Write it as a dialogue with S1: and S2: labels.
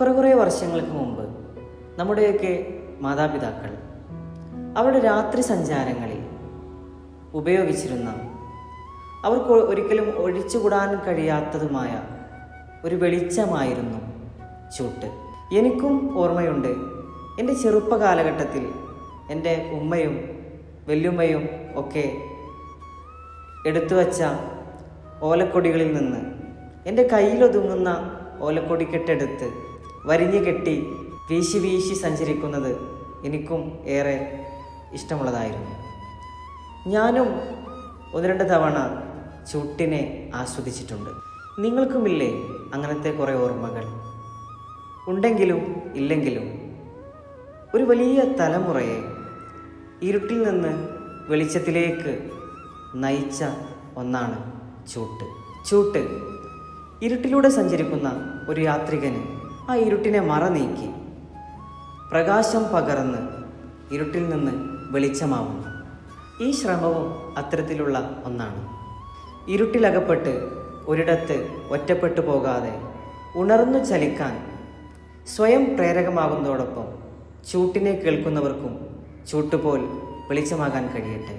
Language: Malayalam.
S1: കുറേ കുറേ വർഷങ്ങൾക്ക് മുമ്പ് നമ്മുടെയൊക്കെ മാതാപിതാക്കൾ അവരുടെ രാത്രി സഞ്ചാരങ്ങളിൽ ഉപയോഗിച്ചിരുന്ന അവർക്ക് ഒരിക്കലും ഒഴിച്ചുകൂടാൻ കഴിയാത്തതുമായ ഒരു വെളിച്ചമായിരുന്നു ചൂട്ട്. എനിക്കും ഓർമ്മയുണ്ട് എന്റെ ചെറുപ്പ കാലഘട്ടത്തിൽ എന്റെ ഉമ്മയും വെല്ലുമ്മയും ഒക്കെ എടുത്തു വച്ച ഓലക്കൊടികളിൽ നിന്ന് എന്റെ കയ്യിലൊതുങ്ങുന്ന ഓലക്കൊടിക്കെട്ടെടുത്ത് വരിഞ്ഞു കെട്ടി വീശി വീശി സഞ്ചരിക്കുന്നത് എനിക്കും ഏറെ ഇഷ്ടമുള്ളതായിരുന്നു. ഞാനും ഒന്ന് രണ്ട് തവണ ചൂട്ടിനെ ആസ്വദിച്ചിട്ടുണ്ട്. നിങ്ങൾക്കുമില്ലേ അങ്ങനത്തെ കുറേ ഓർമ്മകൾ? ഉണ്ടെങ്കിലും ഇല്ലെങ്കിലും ഒരു വലിയ തലമുറയെ ഇരുട്ടിൽ നിന്ന് വെളിച്ചത്തിലേക്ക് നയിച്ച ഒന്നാണ് ചൂട്ട്. ചൂട്ട്. ഇരുട്ടിലൂടെ സഞ്ചരിക്കുന്ന ഒരു യാത്രികന് ആ ഇരുട്ടിനെ മറ നീക്കി. പ്രകാശം പകർന്ന് ഇരുട്ടിൽ നിന്ന് വെളിച്ചമാവുന്നു. ഈ ശ്രമവും അത്തരത്തിലുള്ള ഒന്നാണ്. ഇരുട്ടിലകപ്പെട്ട് ഒരിടത്ത് ഒറ്റപ്പെട്ടു പോകാതെ ഉണർന്നു ചലിക്കാൻ സ്വയം പ്രേരകമാകുന്നതോടൊപ്പം ചൂട്ടിനെ കേൾക്കുന്നവർക്കും ചൂട്ടുപോൽ വെളിച്ചമാകാൻ കഴിയട്ടെ.